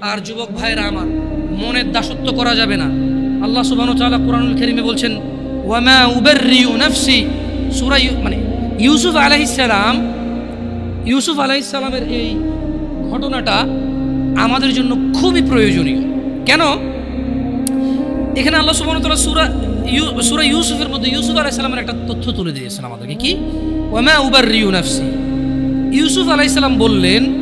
আর যুবক ভাইরা আমার, মনের দাসত্ব করা যাবে না। আল্লাহ ওয়া কোরআনুল কারীমে বলছেন, ওয়ামা উবাররিউ নাফসি। সূরা ইউ- মানে ইউসুফ আলাইহিস সালাম, ইউসুফ আলাইহিস সালামের এই ঘটনাটা আমাদের জন্য খুবই প্রয়োজনীয়। কেন? এখানে আল্লাহ তাআলা সূরা সূরা ইউসুফের মধ্যে ইউসুফ আলাইহিস সালামের একটা তথ্য তুলে দিয়েছেন আমাদেরকে। কি? ওয়ামা উবাররিউ নাফসি। ইউসুফ আলাইহিস সালাম বললেন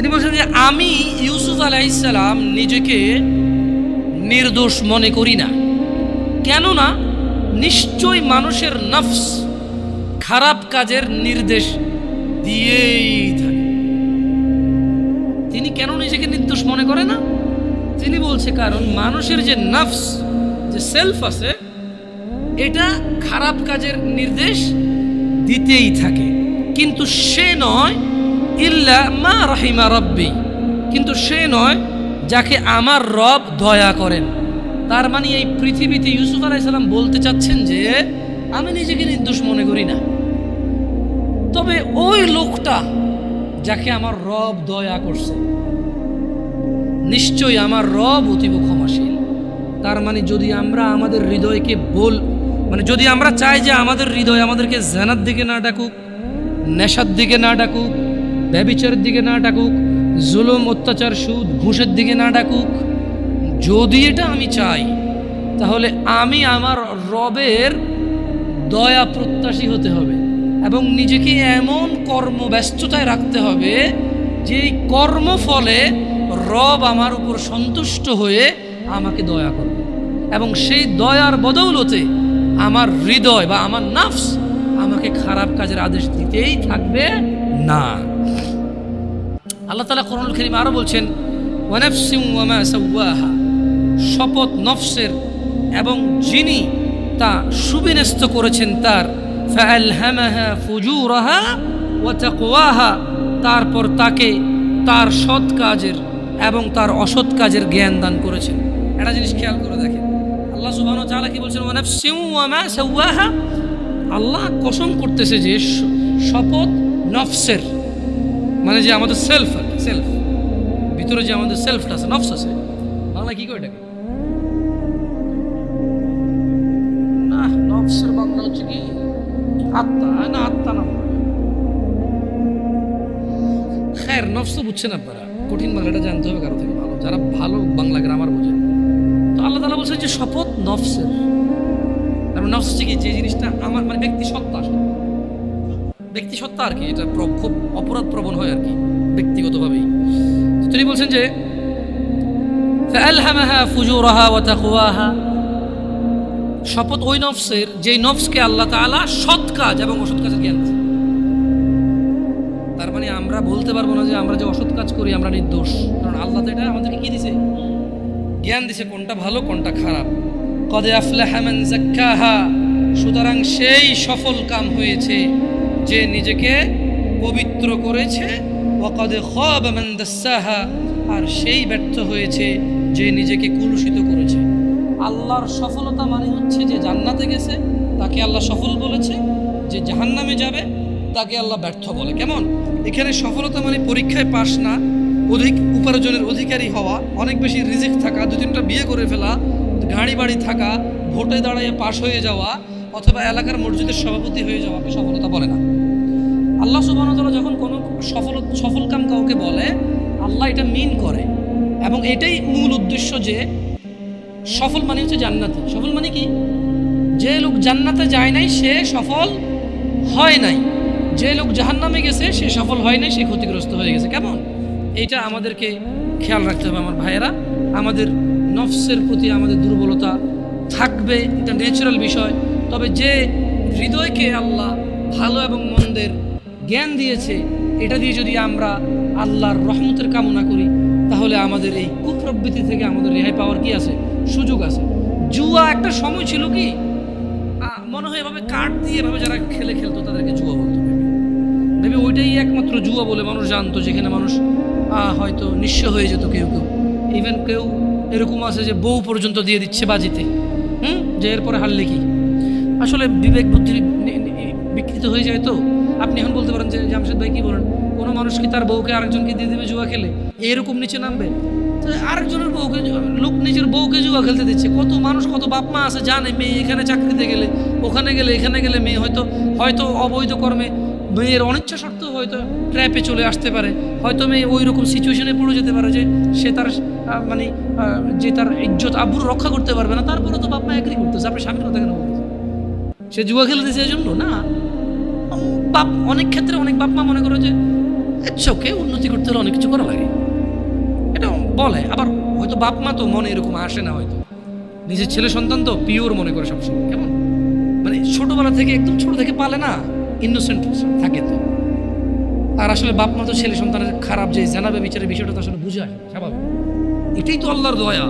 তিনি বলছেন যে আমি ইউসুফ আলাইসালাম নিজেকে নির্দোষ মনে করি না। কেননা নিশ্চয় মানুষের নফস খারাপ কাজের নির্দেশ দিয়েই থাকে। তিনি কেন নিজেকে নির্দোষ মনে করে না? তিনি বলছে কারণ মানুষের যে নফস, যে সেলফ আছে, এটা খারাপ কাজের নির্দেশ দিতেই থাকে। কিন্তু সে নয় ইল্লা মা রাহিমা রব্বি। কিন্তু সে নয় যাকে আমার রব দয়া করেন। তার মানে এই পৃথিবীতে ইউসুফ আলাইসাল্লাম বলতে চাচ্ছেন যে, আমি নিজেকে নির্দোষ মনে করি না। তবে ওই লোকটা যাকে আমার রব দয়া করছে, নিশ্চয়ই আমার রব অতীব ক্ষমাশীল। তার মানে যদি আমরা আমাদের হৃদয়কে বল মানে যদি আমরা চাই যে আমাদের হৃদয় আমাদেরকে জেনার দিকে না ডাকুক, নেশার দিকে না ডাকুক ব্যবিচারের দিকে না ডাকুক, জুলুম, অত্যাচার, সুদ, ঘুষের দিকে না ডাকুক, যদি এটা আমি চাই, তাহলে আমি আমার রবের দয়া প্রত্যাশী হতে হবে এবং নিজেকে এমন কর্মব্যস্ততায় রাখতে হবে যে কর্মফলে রব আমার উপর সন্তুষ্ট হয়ে আমাকে দয়া করবে। এবং সেই দয়ার বদৌলতে আমার হৃদয় বা আমার নাফস আমাকে খারাপ কাজের আদেশ দিতেই থাকবে না। আল্লাহ তালা করুল করিম আরও বলছেন শপথ নফসের এবং যিনি তা সুবিন্যস্ত করেছেন তার তারপর তাকে তার সৎ কাজের এবং তার অসৎ কাজের জ্ঞান দান করেছেন। একটা জিনিস খেয়াল করে দেখেন, আল্লাহ ওয়া তাআলা কি বলছেন আল্লাহ কসম করতেছে যে শপথ নফসের মানে যে আমাদের সেলফ সেলফ ভিতরে যে আমাদের সেলফটা আছে, নফস আছে। বাংলা কি করে এটাকে? না, নফসের বাংলা হচ্ছে কি? আত্মা। না আত্মা না। খের নফস বুঝছেন আপনারা। কঠিন বাংলাটা জানতে হবে কারও থেকে ভালো। যারা ভালো বাংলা গ্রামার বোঝে তো আল্লাহ তালা বলছে যে শপথ নফসের। তার মানে নফস হচ্ছে কি? যে জিনিসটা আমার মানে ব্যক্তি সত্তা ব্যক্তি সত্তা আর কি, এটা খুব অপরাধ প্রবণ হয় আর কি। ব্যক্তিগতভাবেই। তিনি বলছেন যে শপথ ওই নফসের নফসকে আল্লাহ তালা সৎ কাজ এবং অসৎ কাজের জ্ঞান তার মানে আমরা বলতে পারব না যে আমরা যে অসৎ কাজ করি, আমরা নির্দোষ। কারণ আল্লাহ তো এটা আমাদেরকে কি দিছে? জ্ঞান দিছে কোনটা ভালো, কোনটা খারাপ। কদে সুতরাং সেই সফল কাম হয়েছে যে নিজেকে পবিত্র করেছে ওয়াকদে খব মান দাস্সাহা আর সেই ব্যর্থ হয়েছে যে নিজেকে কুলুষিত করেছে। আল্লাহর সফলতা মানে হচ্ছে যে জান্নাতে গেছে, তাকে আল্লাহ সফল বলেছে, যে জাহান্নামে যাবে, তাকে আল্লাহ ব্যর্থ বলে। কেমন? এখানে সফলতা মানে পরীক্ষায় পাশ না, অধিক উপার্জনের অধিকারী হওয়া, অনেক বেশি রিজিক থাকা, দু তিনটা বিয়ে করে ফেলা, গাড়ি বাড়ি থাকা, ভোটে দাঁড়িয়ে পাশ হয়ে যাওয়া, অথবা এলাকার মসজিদের সভাপতি হয়ে যাওয়াকে সফলতা বলে না। আল্লাহ সুবাহতলা যখন কোনো সফল সফল কাম কাউকে বলে, আল্লাহ এটা মিন করে। এবং এটাই মূল উদ্দেশ্য যে সফল মানে হচ্ছে জান্নাতে। সফল মানে কি? যে লোক জান্নাতে যায় নাই, সে সফল হয় নাই। যে লোক জাহান্নামে গেছে, সে সফল হয় নাই, সে ক্ষতিগ্রস্ত হয়ে গেছে। কেমন? এইটা আমাদেরকে খেয়াল রাখতে হবে আমার ভাইয়েরা। আমাদের নফসের প্রতি আমাদের দুর্বলতা থাকবে, এটা ন্যাচারাল বিষয়। তবে যে হৃদয়কে আল্লাহ ভালো এবং মন্দের জ্ঞান দিয়েছে, এটা দিয়ে যদি আমরা আল্লাহর রহমতের কামনা করি, তাহলে আমাদের এই কুপ্রবৃত্তি থেকে আমাদের রেহাই পাওয়ার কি আছে? সুযোগ আছে। জুয়া একটা সময় ছিল কি? মনে হয় এভাবে কাঠ দিয়ে এভাবে যারা খেলে খেলতো, তাদেরকে জুয়া বলতো। মেবি ওইটাই একমাত্র জুয়া বলে মানুষ জানতো, যেখানে মানুষ হয়তো নিঃস্ব হয়ে যেত কেউ কেউ। ইভেন কেউ এরকম আছে যে বউ পর্যন্ত দিয়ে দিচ্ছে বাজিতে। হুম? যে এরপরে হারলে কি? আসলে বিবেক বুদ্ধি নি- হয়ে যায় তো। আপনি এখন বলতে পারেন যে জামশেদ ভাই কি বলেন? কোনো মানুষ কি তার বউকে আরেকজনকে দিয়ে দেবে জুয়া খেলে? এরকম নিচে নামবে? আরেকজনের বউকে লোক নিজের বউকে জুয়া খেলতে দিচ্ছে। কত মানুষ, কত বাপ মা আছে জানে মেয়ে এখানে চাকরিতে গেলে, ওখানে গেলে, এখানে গেলে মেয়ে হয়তো হয়তো অবৈধ কর্মে মেয়ের অনিচ্ছা সত্ত্বেও হয়তো ট্র্যাপে চলে আসতে পারে। হয়তো মেয়ে ওই রকম সিচুয়েশনে পড়ে যেতে পারে যে সে তার মানে যে তার ইজ্জত আব্রু রক্ষা করতে পারবে না তারপরে তো বাপ মা এগ্রি করতেছে। আপনি স্বামীর কথা কেন বলতেছেন? সে জুয়া খেলতেছে এই জন্য না। বাপ, অনেক ক্ষেত্রে অনেক বাপ মা মনে করে যে চোখে উন্নতি করতে হলে অনেক কিছু করা লাগে। এটা বলে, আবার হয়তো বাপ মা তো মনে এরকম আসে না হয়তো। নিজের ছেলে সন্তান তো পিওর মনে করে সবসময়। কেমন? মানে ছোটবেলা থেকে একদম ছোট থেকে পালে না ইনোসেন্ট থাকে তো। আর আসলে বাপ মা তো ছেলে সন্তানের খারাপ যে জানাবে বিচারের বিষয়টা তো আসলে বুঝায় স্বাভাবিক। এটাই তো আল্লাহর দয়া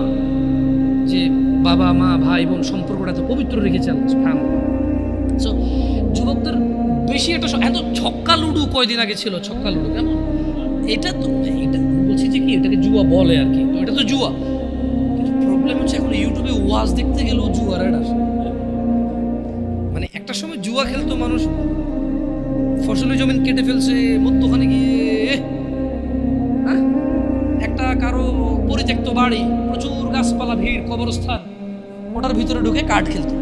যে বাবা মা, ভাই, বোন সম্পর্কটা তো পবিত্র রেখেছেন সো যুবকদের বেশি একটা এত ছক্কা লুডু কয়দিন আগে ছিল? ছক্কা লুডু, কেমন? এটা তো, এটা বলছি যে কি, এটাকে জুয়া বলে আর কি। এটা তো জুয়া। কিন্তু প্রবলেম হচ্ছে এখন ইউটিউবে ওয়াজ দেখতে গেলেও জুয়ার এটা মানে একটা সময় জুয়া খেলতো মানুষ ফসলের জমিন কেটে ফেলছে, মধ্যখানে গিয়ে হ্যাঁ? একটা কারও পরিত্যক্ত বাড়ি, প্রচুর গাছপালা, ভিড়, কবরস্থান, ওটার ভিতরে ঢুকে কাঠ খেলতো।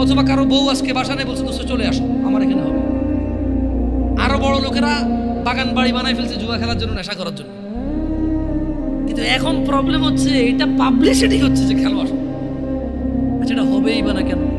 অথবা কারও বউ আজকে বাসা নেই বলছে, দোস্ত, চলে আসো, আমার এখানে হবে। আরও বড় লোকেরা বাগান বাড়ি বানায় ফেলছে জুয়া খেলার জন্য, নেশা করার জন্য। কিন্তু এখন প্রবলেম হচ্ছে, এটা পাবলিসিটি হচ্ছে যে খেলোয়াড়। আচ্ছা এটা হবেই বা না কেন?